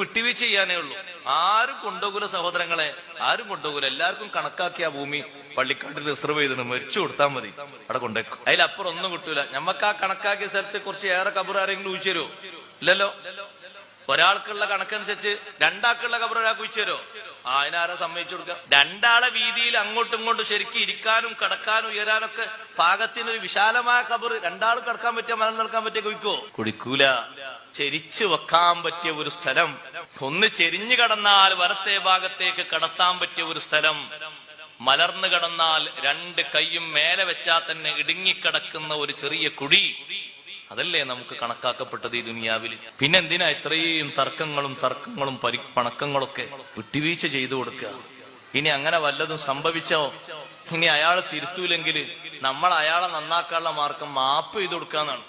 വിട്ടുവീഴ്ച ചെയ്യാനേ ഉള്ളൂ. ആരും കൊണ്ടുപോകൂല സഹോദരങ്ങളെ. ആരും കൊണ്ടുപോകൂല. എല്ലാവർക്കും കണക്കാക്കിയ ഭൂമി. പള്ളിക്കാട്ടിൽ റിസർവ് ചെയ്തിട്ട് മരിച്ചു കൊടുത്താൽ മതി. അവിടെ കൊണ്ടേക്കും. അതിലപ്പുറം ഒന്നും കിട്ടൂല ഞമ്മക്ക് ആ കണക്കാക്കിയ സ്ഥലത്തെ കുറച്ച് ഏറെ കബർ ആരെങ്കിലും ഊഹിച്ചു തരുമോ ഇല്ലല്ലോ? ഒരാൾക്കുള്ള കണക്കനുസരിച്ച് രണ്ടാൾക്കുള്ള കബർ ഒരാൾക്ക് ഊഹിച്ചു തരുമോ? ആ അതിനാരാ സമ്മതിച്ചു കൊടുക്കുക? രണ്ടാളെ വീതിയിൽ അങ്ങോട്ടും ഇങ്ങോട്ടും ശരിക്കും ഇരിക്കാനും കിടക്കാനും ഉയരാനൊക്കെ പാകത്തിനൊരു വിശാലമായ കബർ രണ്ടാൾ കിടക്കാൻ പറ്റിയ മലം നിൽക്കാൻ പറ്റിയ കുഴിക്കോ കുടിക്കൂല. ചെരിച്ചു വെക്കാൻ പറ്റിയ ഒരു സ്ഥലം. ഒന്ന് ചെരിഞ്ഞു കടന്നാൽ വലത്തെ ഭാഗത്തേക്ക് കടത്താൻ പറ്റിയ ഒരു സ്ഥലം. മലർന്നു കടന്നാൽ രണ്ട് കൈയും മേലെ വെച്ചാൽ തന്നെ ഇടുങ്ങിക്കിടക്കുന്ന ഒരു ചെറിയ കുഴി അതല്ലേ നമുക്ക് കണക്കാക്കപ്പെട്ടത് ഈ ദുനിയാവിൽ? പിന്നെന്തിനാ ഇത്രയും തർക്കങ്ങളും തർക്കങ്ങളും പരി പണക്കങ്ങളൊക്കെ വിട്ടുവീഴ്ച ചെയ്തു കൊടുക്കുക? ഇനി അങ്ങനെ വല്ലതും സംഭവിച്ചോ? ഇനി അയാൾ തിരുത്തൂലെങ്കിൽ നമ്മൾ അയാളെ നന്നാക്കാനുള്ള മാർഗം മാപ്പ് ചെയ്തു കൊടുക്കാന്നാണ്.